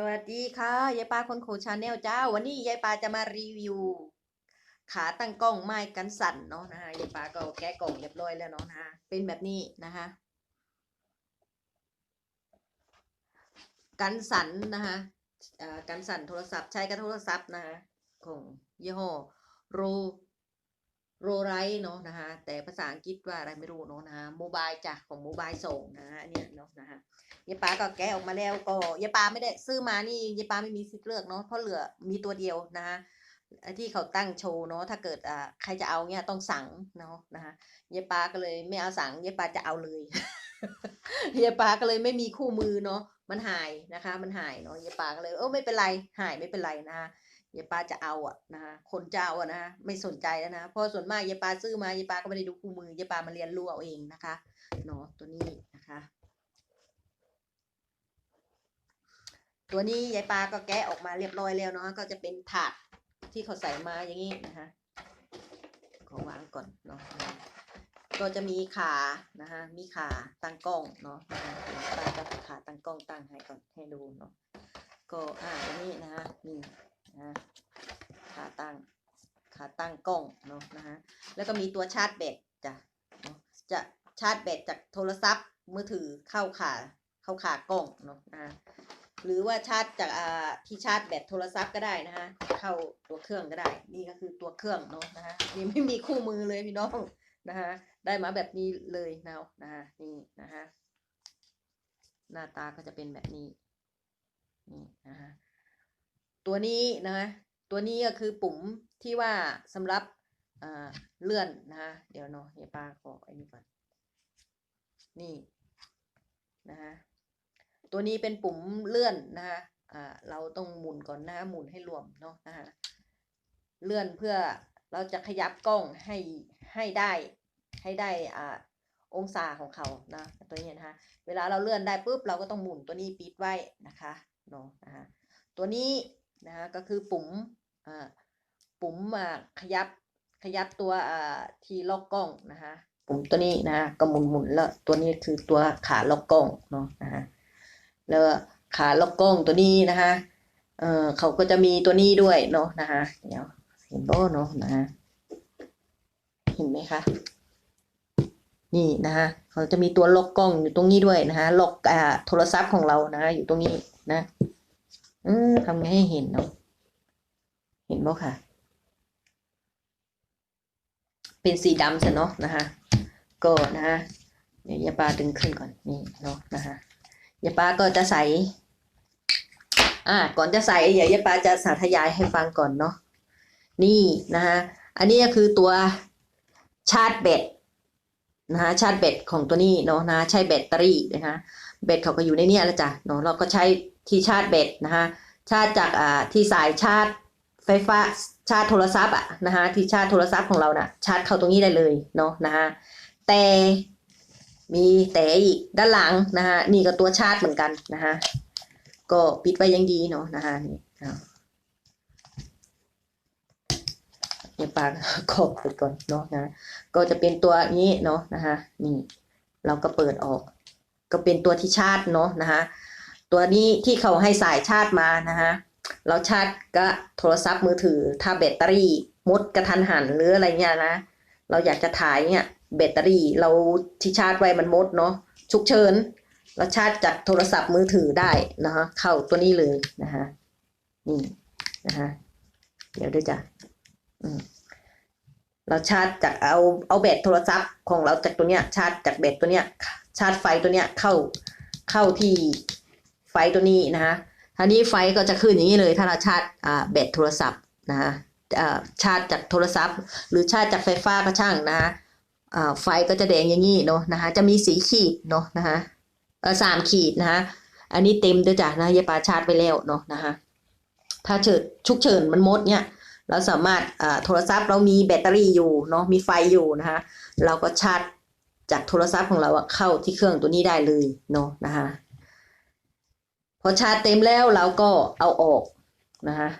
สวัสดีค่ะยายปาคนโคชาแนลเจ้า วันนี้ยายปาจะมารีวิว ขาตั้งกล้องไม้กันสั่นเนาะนะคะยายปาก็แกะกล่องเรียบร้อยแล้วเนาะนะคะเป็นแบบนี้นะคะ กันสั่นนะคะอ่ากันสั่นโทรศัพท์ใช้กับโทรศัพท์นะคะของยี่ห้อโร โรไรเนาะนะคะแต่ภาษาอังกฤษว่าอะไรไม่รู้เนาะนะคะโมบายจ้ะของโมบายส่งนะฮะเนี่ยเนาะนะคะยายปาก็แกะออกมาแล้วก็ยายปาไม่ได้ซื้อมานี่ยายปาไม่มีสิทธิ์เลือกเนาะเพราะเหลือมีตัวเดียวนะคะที่เขาตั้งโชว์เนาะถ้าเกิดอ่าใครจะเอาเนี่ยต้องสั่งเนาะนะคะยายปาก็เลยไม่เอาสั่งยายปาจะเอาเลยยายปาก็เลยไม่มีคู่มือเนาะมันหายนะคะ มันหายเนาะยายปาก็เลยเออไม่เป็นไรหายไม่เป็นไรนะคะ ยายปาจะเอาอะนะคะคนจะเจ้าอะนะคะไม่สนใจแล้วนะเพราะส่วนมากยายปาซื้อมายายปาก็ไม่ได้ดูคู่มือยายปามาเรียนรู้เอาเองนะคะเนาะตัวนี้นะคะ ตัวนี้ยายปาก็แกะออกมาเรียบร้อยแล้วเนาะก็จะเป็นถาดที่เขาใส่มาอย่างนี้นะคะขอวางก่อนเนาะก็จะมีขานะคะมีขาตั้งกล้องเนาะนะคะปาจะขาตั้งกล้องตั้งให้ก่อนให้ดูเนาะก็อ่าตัวนี้นะคะนี่ นะขาตั้งขาตั้งกล้องเนาะนะคะแล้วก็มีตัวชาร์จแบตจ้ะจะชาร์จแบตจากโทรศัพท์มือถือเข้าขาเข้าขากล้องเนาะนะคะหรือว่าชาร์จจากอ่าที่ชาร์จแบตโทรศัพท์ก็ได้นะคะเข้าตัวเครื่องก็ได้ นี่ก็คือตัวเครื่องเนาะนะคะนี่ไม่มีคู่มือเลยพี่น้องนะคะได้มาแบบนี้เลยนะนะคะนี่นะคะหน้าตาก็จะเป็นแบบนี้นี่นะคะ ตัวนี้นะคะตัวนี้ก็คือปุ่มที่ว่าสำหรับเลื่อนนะคะเดี๋ยวเนาะเดี๋ยป้าขอไอ้นี่ก่อนนี่นะคะตัวนี้เป็นปุ่มเลื่อนนะคะอ่าเราต้องหมุนก่อนนะคะหมุนให้รวมเนาะนะคะเลื่อนเพื่อเราจะขยับกล้องให้ให้ได้ให้ได้อ่าองศาของเขานะตัวนี้นะคะเวลาเราเลื่อนได้ปุ๊บเราก็ต้องหมุนตัวนี้ปิดไว้นะคะเนาะนะคะตัวนี้ นะคะก็คือปุ่มอ่าปุ่มอ่าขยับขยับตัวอ่าที่ล็อกกล้องนะคะปุ่มตัวนี้นะคะก็หมุนหมุนแล้วตัวนี้คือตัวขาล็อกกล้องเนาะนะคะแล้วขาล็อกกล้องตัวนี้นะคะเออเขาก็จะมีตัวนี้ด้วยเนาะนะคะเดี๋ยวเห็นบ่เนาะนะคะเห็นไหมคะนี่นะคะเขาจะมีตัวล็อกกล้องอยู่ตรงนี้ด้วยนะคะล็อกอ่าโทรศัพท์ของเรานะคะอยู่ตรงนี้นะ อืมทำไงให้เห็นเนาะเห็นบ่ค่ะ เป็นสีดำซะเนาะนะคะก็นะคะเดี๋ยวยาปาดึงขึ้นก่อนนี่เนาะนะคะยายปาก็จะใส่อ่าก่อนจะใส่เดี๋ยวยายปาจะสาธยายให้ฟังก่อนเนาะนี่นะคะอันนี้ก็คือตัวชาร์จแบตนะคะชาร์จแบตของตัวนี้เนาะนะใช้แบตเตอรี่นะคะแบตเขาก็อยู่ในนี้แล้วจ้ะเนาะเราก็ใช้ ที่ชาร์จแบตนะคะชาร์จจากอ่าที่สายชาร์จไฟฟ้าชาร์จโทรศัพท์อะนะคะที่ชาร์จโทรศัพท์ของเราน่ะชาร์จเข้าตรงนี้ได้เลยเนาะนะคะแต่มีแต่อีกด้านหลังนะคะนี่ก็ตัวชาร์จเหมือนกันนะคะก็ปิดไว้ยังดีเนาะนะคะนี่เอาเดี๋ยวปากขอบไปก่อนเนาะนะก็จะเป็นตัวนี้เนาะนะคะนี่เราก็เปิดออก ก็เป็นตัวที่ชาร์จเนาะนะคะ ตัวนี้ที่เขาให้สายชาร์จมานะคะเราชาร์จก็โทรศัพท์มือถือ ถ้าแบตเตอรี่มดกระทันหันหรืออะไรเงี้ยนะ เราอยากจะถ่ายเนี่ยแบตเตอรี่เราที่ชาร์จไว้มันมดเนาะฉุกเฉินเราชาร์จจากโทรศัพท์มือถือได้นะคะเข้าตัวนี้เลยนะคะนี่นะคะเดี๋ยวด้วยจ้ะเราชาร์จจากเอาเอาแบตโทรศัพท์ของเราจากตัวเนี้ยชาร์จจากแบตตัวเนี้ยชาร์จไฟตัวเนี้ยเข้าเข้าที่ ไฟตัวนี้นะคะทีนี้ไฟก็จะขึ้นอย่างนี้เลยถ้าเราชาร์จอ่าแบตโทรศัพท์นะคะอ่าชาร์จจากโทรศัพท์ หรือชาร์จจากไฟฟ้าก็ช่างนะคะอ่าไฟก็จะแดงอย่างนี้เนาะนะคะจะมีสีขีดเนาะนะคะสามขีดนะคะอันนี้เต็มด้วยจ้ะนะยาปาชาร์จไปแล้วเนาะนะคะถ้าเฉิดชุกเฉินมันมดเนี่ยเราสามารถอ่าโทรศัพท์เรามีแบตเตอรี่อยู่เนาะมีไฟอยู่นะคะเราก็ชาร์จจากโทรศัพท์ของเราเข้าที่เครื่องตัวนี้ได้เลยเนาะนะคะ พอชาเต็มแล้วเราก็เอาออกนะคะ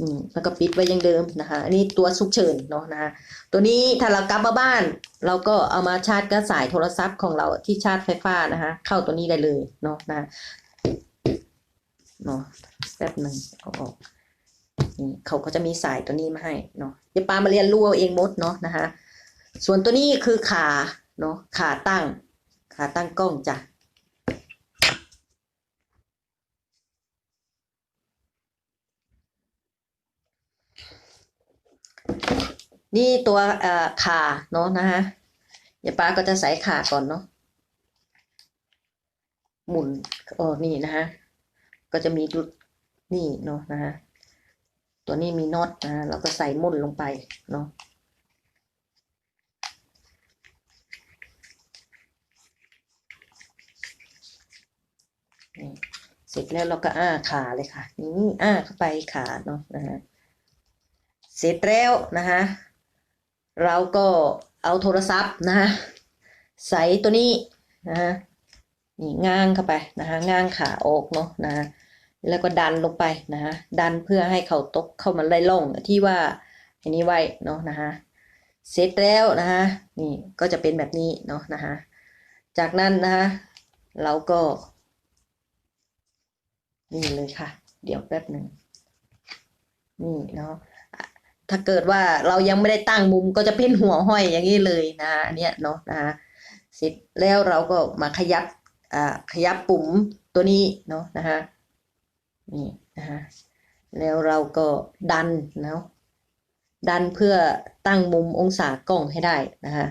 อืมแล้วก็ปิดไว้ยังเดิมนะคะ อันนี้ตัวฉุกเฉินเนาะนะคะตัวนี้ถ้าเรากลับมาบ้าน เราก็เอามาชาร์จกับสายโทรศัพท์ของเราที่ชาร์จไฟฟ้านะคะ เข้าตัวนี้ได้เลยเนาะนะเนาะแป๊บหนึ่งเอาออกนี่เขาก็จะมีสายตัวนี้มาให้เนาะเดี๋ยวปามาเรียนรู้เอาเองมดเนาะนะคะ ส่วนตัวนี้คือขาเนาะขาตั้ง ขาตั้งกล้องจ้ะนี่ตัวเอ่อขาเนาะนะคะเดี๋ยวป้าก็จะใส่ขาก่อนเนาะหมุนโอ้นี่นะคะก็จะมีดุดนี่เนาะนะคะตัวนี้มีน็อตนะเราก็ใส่มุนลงไปเนาะ เสร็จแล้วเราก็อ้าขาเลยค่ะ นี่อ้าเข้าไปขาเนาะนะคะเสร็จแล้วนะคะเราก็เอาโทรศัพท์นะคะใส่ตัวนี้นะคะนี่ง้างเข้าไปนะคะง้างขาออกเนาะนะคะแล้วก็ดันลงไปนะคะดันเพื่อให้เขาตกเข้ามาไล่ล่องที่ว่าอันนี้ไว้เนาะนะคะเสร็จแล้วนะคะนี่ก็จะเป็นแบบนี้เนาะนะคะจากนั้นนะคะเราก็ นี่เลยค่ะ เดี๋ยวแป๊บหนึ่งนี่เนาะถ้าเกิดว่าเรายังไม่ได้ตั้งมุมก็จะเป็นหัวห้อยอย่างนี้เลยนะอันเนี้ยเนาะนะคะเสร็จแล้วเราก็มาขยับอ่าขยับปุ่มตัวนี้เนาะนะคะนี่นะคะแล้วเราก็ดันเนาะดันเพื่อตั้งมุมองศากล้องให้ได้นะคะ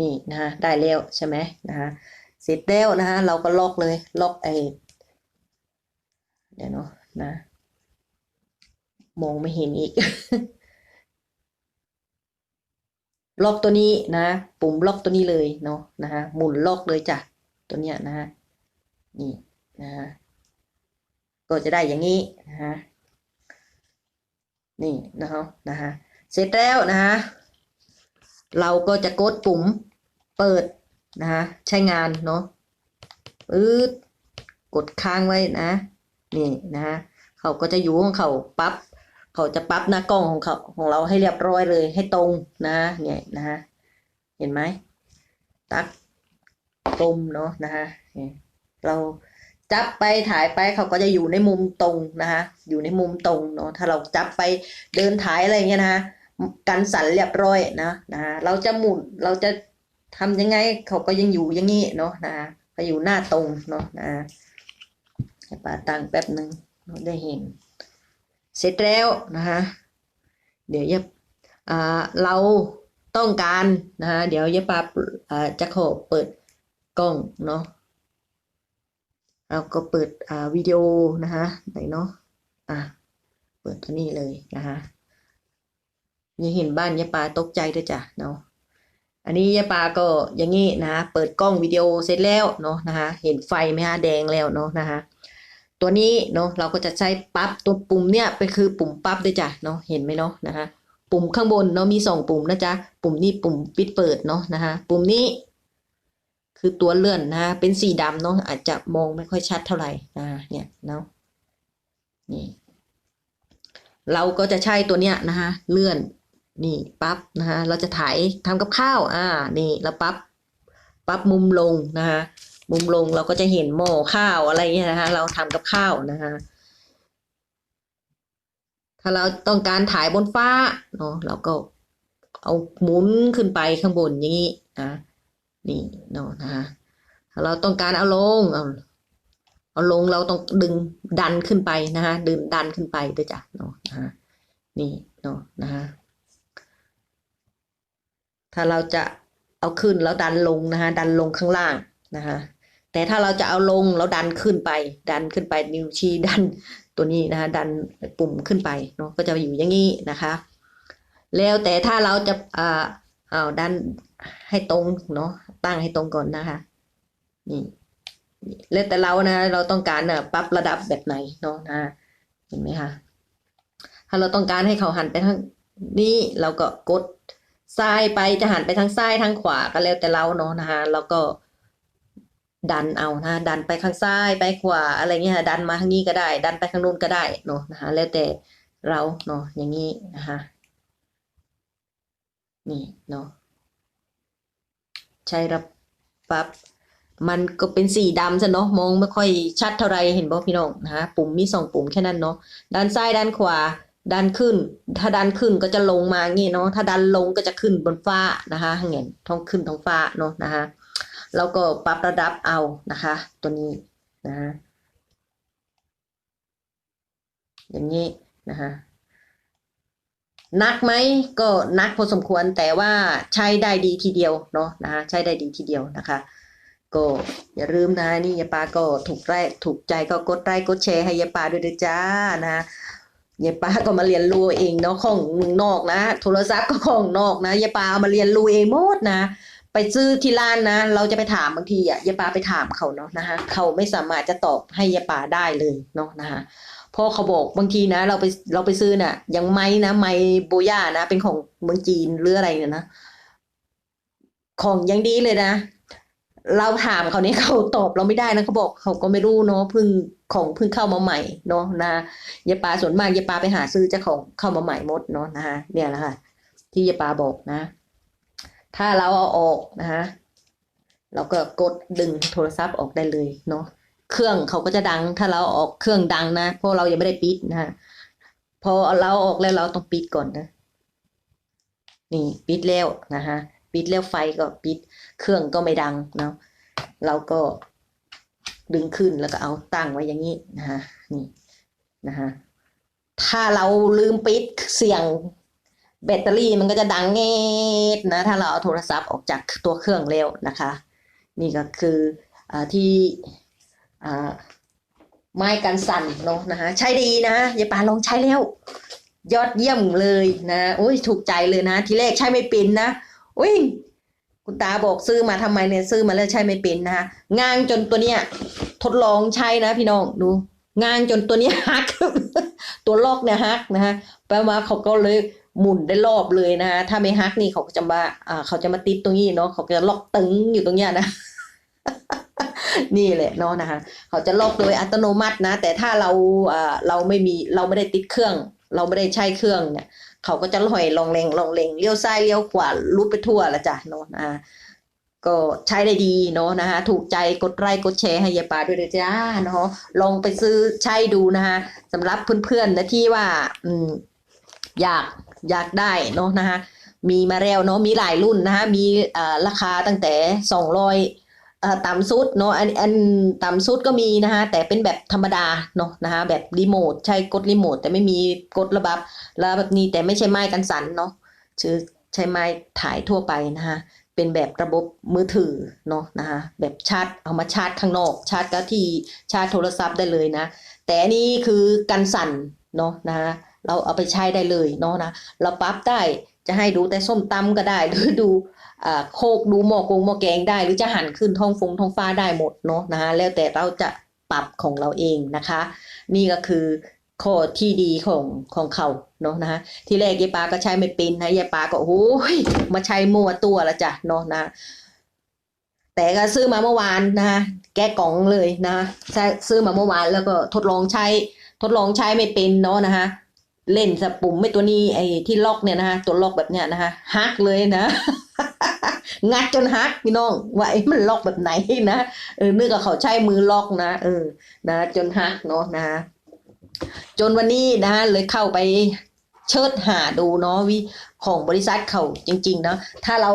นี่นะคะได้แล้วใช่ไหมนะคะ เสร็จแล้วนะคะเราก็ล็อกเลยล็อกไอเดี๋ยวเนาะนะ มองไม่เห็นอีก ล็อกตัวนี้นะ ปุ่มล็อกตัวนี้เลยเนาะนะฮะหมุนล็อกเลยจ้ะตัวเนี้ยนะฮะนี่นะฮะก็จะได้อย่างนี้นะฮะนี่นะครับนะฮะเสร็จแล้วนะฮะเราก็จะกดปุ่มเปิด นะฮะใช้งานเนาะปื๊ดกดค้างไว้นะ นี่นะฮะเขาก็จะอยู่ของเขาปั๊บเขาจะปรับหน้ากล้องของเขาของเราให้เรียบร้อยเลยให้ตรงนะเนี่ยนะฮะเห็นไหมตักตรงเนาะนะฮะเนี่เราจับไปถ่ายไปเขาก็จะอยู่ในมุมตรงนะฮะอยู่ในมุมตรงเนาะถ้าเราจับไปเดินถ่ายอะไรเงี้ยนะะกันสั่นเรียบร้อยนะนะฮะเราจะหมุนเราจะ ทำยังไงเขาก็ยังอยู่อย่างนี้เนาะนะฮะก็อยู่หน้าตรงเนาะนะฮะให้ป้าตังแป๊บหนึ่งเราได้เห็น เสร็จแล้วนะคะเดี๋ยวเยบอ่าเราต้องการนะคะเดี๋ยวเยบปาอ่าจะขอเปิดกล้องเนาะเราก็เปิดอ่าวิดีโอนะคะไหนเนาะอะเปิดตัวนี้เลยนะคะยังเห็นบ้านยาปาตกใจด้วยจ้ะเนาะ อันนี้ยายปาก็อย่างงี้นะเปิดกล้องวิดีโอเสร็จแล้วเนาะนะคะเห็นไฟไหมฮะแดงแล้วเนาะนะคะตัวนี้เนาะเราก็จะใช้ปั๊บตัวปุ่มเนี่ยเป็นคือปุ่มปั๊บด้วยจ้ะเนาะเห็นไหมเนาะนะคะปุ่มข้างบนเนาะมีสองปุ่มนะจ๊ะปุ่มนี้ปุ่มปิดเปิดเนาะนะคะปุ่มนี้ คือตัวเลื่อนนะเป็นสีดำเนาะอาจจะมองไม่ค่อยชัดเท่าไหร่นะเนี่ยเนาะนี่เราก็จะใช้ตัวเนี้ยนะคะเลื่อน นี่ปั๊บนะคะเราจะถ่ายทำกับข้าวอ่านี่แล้วปั๊บปั๊บมุมลงนะคะมุมลงเราก็จะเห็นหม้อข้าวอะไรเงี้ยนะคะเราทำกับข้าวนะคะถ้าเราต้องการถ่ายบนฟ้าเนาะเราก็เอาหมุนขึ้นไปข้างบนอย่างนี้นะนี่เนาะนะคะถ้าเราต้องการเอาลงเอาเอาลงเราต้องดึงดันขึ้นไปนะคะดึงดันขึ้นไปด้วยจ้ะเนาะนะคะนี่เนาะนะคะ ถ้าเราจะเอาขึ้นแล้วดันลงนะคะดันลงข้างล่างนะคะแต่ถ้าเราจะเอาลงแล้วดันขึ้นไป ดันขึ้นไปนิ้วชี้ดันตัวนี้นะคะดันปุ่มขึ้นไปเนาะก็จะอยู่อย่างนี้นะคะ แล้วแต่ถ้าเราจะอ่าเอาดันให้ตรงเนาะตั้งให้ตรงก่อนนะคะนี่แล้วแต่เรานะเราต้องการนะปรับระดับแบบไหนเนาะนะเห็นไหมคะถ้าเราต้องการให้เขาหันไปทางนี้เราก็กด ซ้ายไปจะหันไปทางซ้ายทางขวาก็แล้วแต่เราเนาะนะคะแล้วก็ดันเอานะดันไปข้างซ้ายไปขวาอะไรเงี้ยดันมาทางนี้ก็ได้ ดันไปข้างนู้นก็ได้เนาะนะคะแล้วแต่เราเนาะอย่างนี้นะคะนี่เนาะใช้รับปั๊บมันก็เป็นสีดำซะเนาะมองไม่ค่อยชัดเท่าไรเห็นบ่พี่น้องนะฮะปุ่มมีสองปุ่มแค่นั้นเนาะด้านซ้ายด้านขวา ดันขึ้น ถ้าดันขึ้นก็จะลงมางี้เนาะ ถ้าดันลงก็จะขึ้นบนฟ้านะคะเงี้ยท้องขึ้นท้องฟ้าเนาะนะคะ แล้วก็ปรับระดับเอานะคะ ตัวนี้นะะอย่างนี้นะคะนักไหมก็นักพอสมควรแต่ว่าใช้ได้ดีทีเดียวเนาะนะคะใช้ได้ดีทีเดียวนะคะ ก็อย่าลืมนะนี่ยาปาก็ถูกไลค์ถูกใจก็กดไลค์กดแชร์ให้ยาปาด้วยจ้านะ ยายปาก็มาเรียนรู้เองเนาะของมืองนอกนะ โทรศัพท์ก็ของนอกนะยายปาเอามาเรียนรู้เองหมดนะ ไปซื้อที่ร้านนะ เราจะไปถามบางทีอะยายปาไปถามเขาเนาะนะคะเขาไม่สามารถจะตอบให้ยายปาได้เลยเนาะนะคะพราะเขาบอกบางทีนะเราไปเราไปซื้อน่ะย่างไม้นะไม้โบย่านะ เป็นของเมืองจีนหรืออะไรเนี่ยนะ ของยังดีเลยนะ เราถามเขาเนี่ยเขาตอบเราไม่ได้นะเขาบอกเขาก็ไม่รู้เนาะเพิ่งของเพิ่งเข้ามาใหม่เนาะนะยายปาส่วนมากยายปาไปหาซื้อจ้าของเข้ามาใหม่หมดเนาะนะคะเนี่ยแหละค่ะ ที่ยายปาบอกนะ ถ้าเราเอาออกนะคะเราก็กดดึงโทรศัพท์ออกได้เลยเนาะเครื่องเขาก็จะดัง ถ้าเราออกเครื่องดังนะเพราะเรายังไม่ได้ปิดนะฮะพอเราอาออกแล้วเราต้องปิดก่อนนะ นี่ปิดแล้วนะคะ ปิดแล้วไฟก็ปิด เครื่องก็ไม่ดังเนาะเราก็ดึงขึ้นแล้วก็เอาตั้งไว้อย่างนี้นะคะนี่นะคะถ้าเราลืมปิดเสียงแบตเตอรี่มันก็จะดังเงดนะถ้าเราเอาโทรศัพท์ออกจากตัวเครื่องแล้วนะคะ นี่ก็คืออ่าที่อ่าไม้กันสั่นเนาะนะคะใช้ดีนะยายปาลองใช้แล้ว ยอดเยี่ยมเลยนะโอ้ยถูกใจเลยนะ ทีแรกใช้ไม่เป็นนะ อุ้ยคุณตาบอกซื้อมาทำไมเนี่ยซื้อมาแล้วใช้ไม่เป็นนะคะง้างจนตัวเนี้ย ทดลองใช้นะพี่น้องดูง้างจนตัวเนี้ยฮัก ตัวลอกเนี่ยฮักนะฮะแปลว่าเขาก็เลยหมุนได้รอบเลยนะฮะถ้าไม่ฮักนี่เขาจะมาอ่าเขาจะมาติดตรงนี้เนาะเขาจะล็อกตึงอยู่ตรงเนี้ยนะนี่แหละเนาะนะคะเขาจะล็อกโดยอัตโนมัตินะ แต่ถ้าเราอ่าเราไม่มีเราไม่ได้ติดเครื่อง เราไม่ได้ใช้เครื่องเนี่ย เขาก็จะลอยลองเลงลองเลงเลี้ยวซ้ายเลี้ยวขวาลุดไปทั่วละจ้ะเนาะนะก็ใช้ได้ดีเนาะนะคะถูกใจกดไลค์กดแชร์ให้ยายปาด้วยนะจ้าเนาะลองไปซื้อใช้ดูนะคะสำหรับเพื่อนๆนะที่ว่าอืมอยากอยากได้เนาะนะคะมีมาแล้วเนาะมีหลายรุ่นนะคะมีอ่อราคาตั้งแต่สองร้อย ต่ำสุดเนาะอันอันต่ำสุดก็มีนะคะแต่เป็นแบบธรรมดาเนาะนะคะแบบรีโมทใช้กดรีโมทแต่ไม่มีกดระบับแล้วแบบนี้แต่ไม่ใช่ไม้กันสั่นเนาะชื่อใช้ไม้ถ่ายทั่วไปนะคะเป็นแบบระบบมือถือเนาะนะคะแบบชาร์จเอามาชาร์จข้างนอก ชาร์จก็ที่ชาร์จโทรศัพท์ได้เลยนะ แต่นนี้คือกันสั่นเนาะนะคะเราเอาไปใช้ได้เลยเนาะนะเราปรับได้ จะให้ดูแต่ส้มตำก็ได้ หรือดูโคกดูหม้อกงหม้อแกงได้ หรือจะหันขึ้นท้องฟงท้องฟ้าได้หมดเนาะนะคะแล้วแต่เราจะปรับของเราเองนะคะ นี่ก็คือข้อที่ดีของของเขาเนาะนะคะที่แรกยายปาก็ใช้ไม่เป็นนะยายปาก็โอ้ยมาใช้มั่วตัวละจ้ะเนาะนะ แต่ก็ซื้อมาเมื่อวานนะคะแก้กล่องเลยนะซื้อมาเมื่อวานแล้วก็ทดลองใช้ทดลองใช้ไม่เป็นเนาะนะคะ เล่นสปุ่มไม่ตัวนี้ไอ้ที่ล็อกเนี่ยนะคะตัวล็อกแบบเนี้ยนะคะฮักเลยนะงัดจนฮักพี่น้องว่าไอ้มันล็อกแบบไหนนะเออนึกว่าเขาใช้มือล็อกนะเออนะจนฮักเนาะนะจนวันนี้นะเลยเข้าไปเชิดหาดูเนาะวิของบริษัทเขาจริงๆเนาะถ้าเรา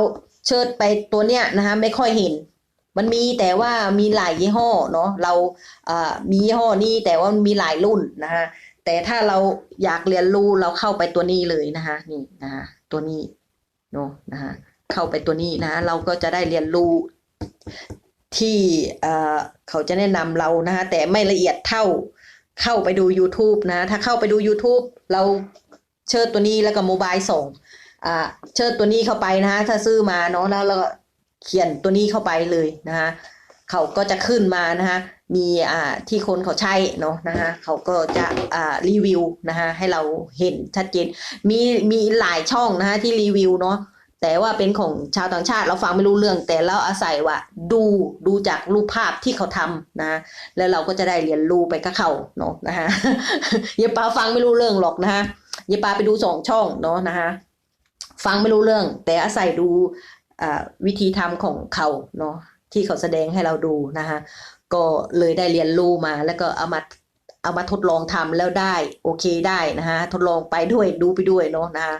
เชิดไปตัวเนี้ยนะคะไม่ค่อยเห็น มันมีแต่ว่ามีหลายยี่ห้อเนาะเราอ่ามียี่ห้อนี้แต่ว่ามีหลายรุ่นนะคะ แต่ถ้าเราอยากเรียนรู้เราเข้าไปตัวนี้เลยนะคะนี่นะคะตัวนี้เนาะนะคะเข้าไปตัวนี้นะเราก็จะได้เรียนรู้ที่เอ่อเขาจะแนะนำเรานะคะแต่ไม่ละเอียดเท่าเข้าไปดู YouTube นะ ถ้าเข้าไปดู YouTube เราเชิดตัวนี้แล้วก็โมบายส่งอ่าเชิดตัวนี้เข้าไปนะคะถ้าซื้อมาเนาะแล้วเราก็เขียนตัวนี้เข้าไปเลยนะคะเขาก็จะขึ้นมานะคะ มีอ่าที่คนเขาใช้เนาะนะคะเขาก็จะอ่ารีวิวนะคะให้เราเห็นชัดเจน มีมีหลายช่องนะคะที่รีวิวเนาะแต่ว่าเป็นของชาวต่างชาติเราฟังไม่รู้เรื่อง แต่เราอาศัยว่าดูดูจากรูปภาพที่เขาทำนะแล้วเราก็จะได้เรียนรู้ไปกับเขาเนาะนะคะอย่าปาฟังไม่รู้เรื่องหรอกนะคะอย่าปาไปดูสองช่องเนาะนะคะฟังไม่รู้เรื่อง แต่อาศัยดูอ่าวิธีทำของเขาเนาะที่เขาแสดงให้เราดูนะคะ ก็เลยได้เรียนรู้มา แล้วก็เอามาเอามาทดลองทำแล้วได้โอเคได้นะคะทดลองไปด้วยดูไปด้วยเนาะนะคะ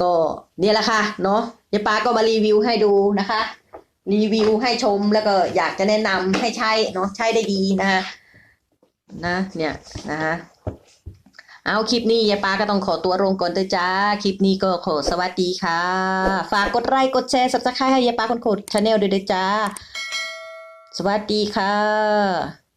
ก็เนี่ยแหละค่ะเนาะยายปาก็มารีวิวให้ดูนะคะ รีวิวให้ชมแล้วก็อยากจะแนะนำให้ใช้เนาะใช้ได้ดีนะคะนะเนี่ยนะคะเอาคลิปนี้ยายปาก็ต้องขอตัวลงก่อนเถอะจ้า คลิปนี้ก็ขอสวัสดีค่ะ ฝากกดไลค์กดแชร์สับสไครต์ให้ยายปาคนโคดชาแนลด้วยเด้อจ้า สวัสดีค่ะ